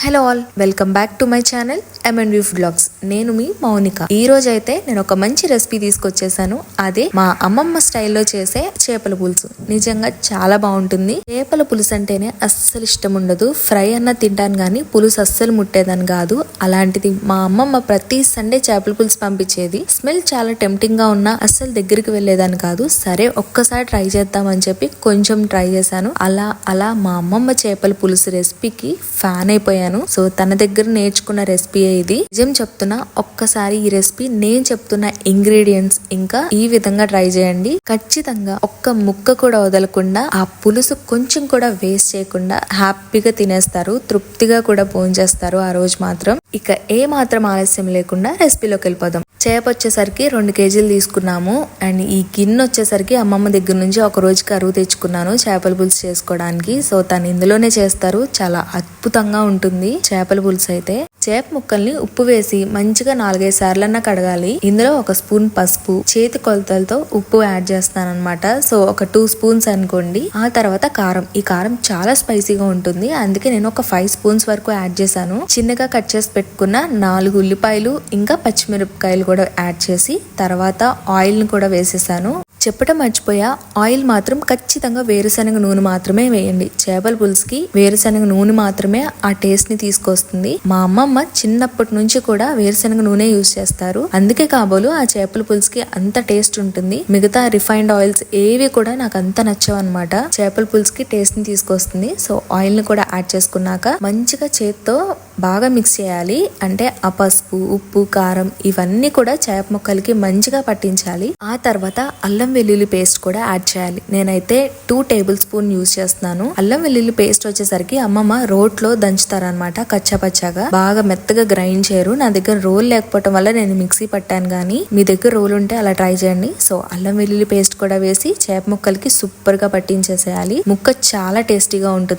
Hello all, welcome back to my channel MNV Vlogs. నేను మీ మౌనిక. ఈ రోజు అయితే నేను ఒక మంచి రెసిపీ తీసుకొచ్చేసాను. అదే మా అమ్మమ్మ స్టైల్లో చేసే చేపల పులుసు. నిజంగా చాలా బాగుంటుంది. చేపల పులుసు అంటేనే అస్సలు ఇష్టం ఉండదు. ఫ్రై అన్న తింటాను కానీ పులుసు అస్సలు ముట్టేదని కాదు. అలాంటిది మా అమ్మమ్మ ప్రతి సండే చేపల పులుసు పంపించేది. స్మెల్ చాలా టెంప్టింగ్గా ఉన్నా అస్సలు దగ్గరికి వెళ్ళేదని కాదు. సరే ఒక్కసారి ట్రై చేద్దామని చెప్పి కొంచెం ట్రై చేశాను. అలా అలా మా అమ్మమ్మ చేపల పులుసు రెసిపీకి ఫ్యాన్ అయిపోయాను. సో తన దగ్గర నేర్చుకున్న రెసిపీ ఇది. నిజం చెప్తున్నా ఒక్కసారి ఈ రెసిపీ నేను చెప్తున్న ఇంగ్రీడియంట్స్ ఇంకా ఈ విధంగా ట్రై చేయండి. ఖచ్చితంగా ఒక్క ముక్క కూడా వదలకుండా ఆ పులుసు కొంచెం కూడా వేస్ట్ చేయకుండా హ్యాపీగా తినేస్తారు. తృప్తిగా కూడా చేస్తారు ఆ రోజు మాత్రం. ఇక ఏ మాత్రం ఆలస్యం లేకుండా రెసిపీలోకి వెళ్ళిపోదాం. చేప వచ్చేసరికి రెండు కేజీలు తీసుకున్నాము. అండ్ ఈ గిన్నె వచ్చేసరికి అమ్మమ్మ దగ్గర నుంచి ఒక రోజుకి అరువు తెచ్చుకున్నాను చేపల పులుసు చేసుకోవడానికి. సో తను ఇందులోనే చేస్తారు. చాలా అద్భుతంగా ఉంటుంది చేపల పులుసు అయితే. చేప ముక్కల్ని ఉప్పు వేసి మంచిగా నాలుగైదు సార్లన్నా కడగాలి. ఇందులో ఒక స్పూన్ పసుపు చేతి కొలతలతో ఉప్పు యాడ్ చేస్తాను అనమాట సో ఒక టూ స్పూన్స్ అనుకోండి. ఆ తర్వాత కారం. ఈ కారం చాలా స్పైసీగా ఉంటుంది. అందుకే నేను ఒక ఫైవ్ స్పూన్స్ వరకు యాడ్ చేశాను. చిన్నగా కట్ చేసి పెట్టుకున్న నాలుగు ఉల్లిపాయలు ఇంకా పచ్చిమిరపకాయలు కూడా యాడ్ చేసి తర్వాత ఆయిల్ని కూడా వేసేసాను. చెప్పడం మర్చిపోయా. ఆయిల్ మాత్రం ఖచ్చితంగా వేరుశనగ నూనె మాత్రమే వేయండి. చేపల పులుసుకి వేరుశనగ నూనె మాత్రమే ఆ టేస్ట్ని తీసుకొస్తుంది. మా అమ్మమ్మ చిన్నప్పటి నుంచి కూడా వేరుశనగ నూనె యూజ్ చేస్తారు. అందుకే కాబోలు ఆ చేపల పులుసుకి అంత టేస్ట్ ఉంటుంది. మిగతా రిఫైన్డ్ ఆయిల్స్ ఏవి కూడా నాకు అంత నచ్చవు అనమాట చేపల పులుసుకి టేస్ట్ని తీసుకొస్తుంది. సో ఆయిల్ని కూడా యాడ్ చేసుకున్నాక మంచిగా చేత్తో బాగా మిక్స్ చేయాలి. అంటే ఆ పసుపు ఉప్పు కారం ఇవన్నీ కూడా చేప ముక్కలకి మంచిగా పట్టించాలి. ఆ తర్వాత అల్లం వెల్లుల్లి పేస్ట్ కూడా యాడ్ చేయాలి. నేనైతే టూ టేబుల్ స్పూన్ యూస్ చేస్తున్నాను. అల్లం వెల్లుల్లి పేస్ట్ వచ్చేసరికి అమ్మమ్మ రోట్లో దంచుతారనమాట కచ్చపచ్చగా. బాగా మెత్తగా గ్రైండ్ చేయరు. నా దగ్గర రోల్ లేకపోవడం వల్ల నేను మిక్సీ పట్టాను కానీ మీ దగ్గర రోల్ ఉంటే అలా ట్రై చేయండి. సో అల్లం వెల్లుల్లి పేస్ట్ కూడా వేసి చేప ముక్కలకి సూపర్గా పట్టించేసేయాలి. ముక్క చాలా టేస్టీగా ఉంటుంది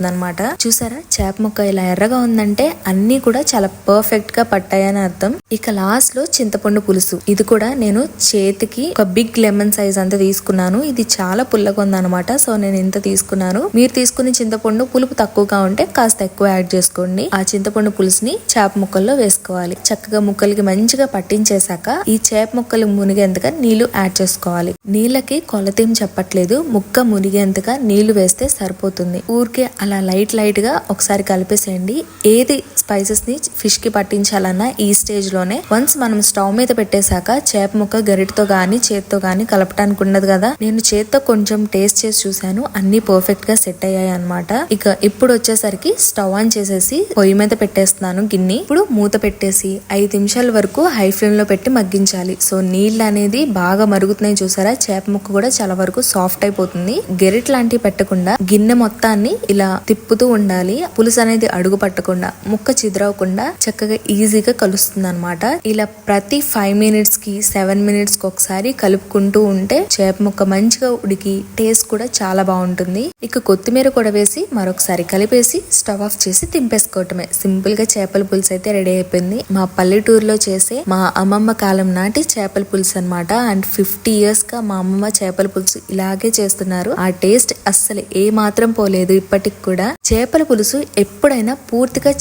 చూసారా? చేప ముక్క ఇలా ఎర్రగా ఉందంటే అన్ని కూడా చాలా పర్ఫెక్ట్గా పట్టాయని అర్థం. ఇక లాస్ట్లో చింతపండు పులుసు. ఇది కూడా నేను చేతికి ఒక బిగ్ లెమన్ సైజ్ అంతా తీసుకున్నాను. ఇది చాలా పుల్లగా ఉందన్నమాట. సో నేను ఇంత తీసుకున్నాను. మీరు తీసుకునే చింతపండు పులుపు తక్కువగా ఉంటే కాస్త ఎక్కువ యాడ్ చేసుకోండి. ఆ చింతపండు పులుసుని చేప ముక్కల్లో వేసుకోవాలి. చక్కగా ముక్కలకి మంచిగా పట్టించేశాక ఈ చేప ముక్కలు మునిగేంతగా నీళ్ళు యాడ్ చేసుకోవాలి. నీళ్ళకి కొలతేం చెప్పట్లేదు. ముక్క మునిగేంతగా నీళ్ళు వేస్తే సరిపోతుంది. ఊరికే అలా లైట్ లైట్గా ఒకసారి కలిపేసేయండి. ఏది స్పైసెస్ని ఫిష్కి పట్టించాలన్నా ఈ స్టేజ్లోనే వన్స్ మనం స్టవ్ మీద పెట్టేశాక చేప ముక్క గరిటతో కానీ చేత్తో గాని కలపటానికి ఉండదు కదా. నేను చేత్తో కొంచెం టేస్ట్ చేసి చూశాను. అన్ని పర్ఫెక్ట్గా సెట్ అయ్యాయి అనమాట ఇక ఇప్పుడు వచ్చేసరికి స్టవ్ ఆన్ చేసేసి పొయ్యి మీద పెట్టేస్తున్నాను గిన్నె. ఇప్పుడు మూత పెట్టేసి ఐదు నిమిషాల వరకు హై ఫ్లేమ్లో పెట్టి మగ్గించాలి. సో నీళ్ళు అనేది బాగా మరుగుతున్నాయి చూసారా? చేప ముక్క కూడా చాలా వరకు సాఫ్ట్ అయిపోతుంది. గెరిట్ లాంటివి పెట్టకుండా గిన్నె మొత్తాన్ని ఇలా తిప్పుతూ ఉండాలి. పులుసు అనేది అడుగు పట్టకుండా. ముక్క చిద్రవకుండా చక్కగా ఈజీగా కలుస్తుంది అనమాట ఇలా ప్రతి ఫైవ్ మినిట్స్కి సెవెన్ మినిట్స్కి ఒకసారి కలుపుకుంటూ ఉంటే చేప ముక్క మంచిగా ఉడికి టేస్ట్ కూడా చాలా బాగుంటుంది. ఇక కొత్తిమీర కూడా వేసి మరొకసారి కలిపేసి స్టవ్ ఆఫ్ చేసి తింపేసుకోవటమే సింపుల్గా చేపల పులుసు అయితే రెడీ అయిపోయింది. మా పల్లెటూరులో చేసే మా అమ్మమ్మ కాలం నాటి చేపల పులుసు అనమాట అండ్ ఫిఫ్టీ ఇయర్స్గా మా అమ్మమ్మ చేపల పులుసు ఇలాగే చేస్తున్నారు. ఆ టేస్ట్ అస్సలు ఏ మాత్రం పోలేదు ఇప్పటికి కూడా. చేపల పులుసు ఎప్పుడైనా పూర్తిగా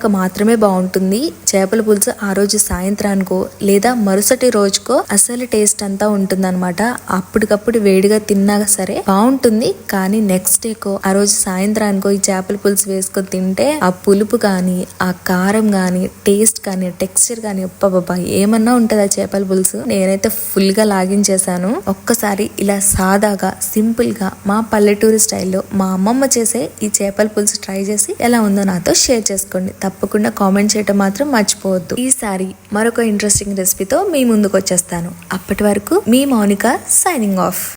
తిన్నాక మాత్రమే బాగుంటుంది. చేపల పులుసు ఆ రోజు సాయంత్రానికో లేదా మరుసటి రోజుకో అసలు టేస్ట్ అంతా ఉంటుందన్నమాట. అప్పటికప్పుడు వేడిగా తిన్నా సరే బాగుంటుంది. కానీ నెక్స్ట్ డేకో ఆ రోజు సాయంత్రానికో ఈ చేపల పులుసు వేసుకొని తింటే ఆ పులుపు కానీ ఆ కారం కానీ టేస్ట్ కానీ టెక్స్చర్ కానీ బాబా ఏమన్నా ఉంటుంది ఆ చేపల పులుసు. నేనైతే ఫుల్గా లాగించేశాను. ఒక్కసారి ఇలా సాదాగా సింపుల్గా మా పల్లెటూరు స్టైల్లో మా అమ్మమ్మ చేసే ఈ చేపల పులుసు ట్రై చేసి ఎలా ఉందో నాతో షేర్ చేసుకోండి. తప్పకుండా కామెంట్ చేయటం మాత్రం మర్చిపోవద్దు. ఈసారి మరొక ఇంట్రెస్టింగ్ రెసిపీతో మీ ముందుకు వచ్చేస్తాను అప్పటి వరకు మీ మౌనిక సైనింగ్ ఆఫ్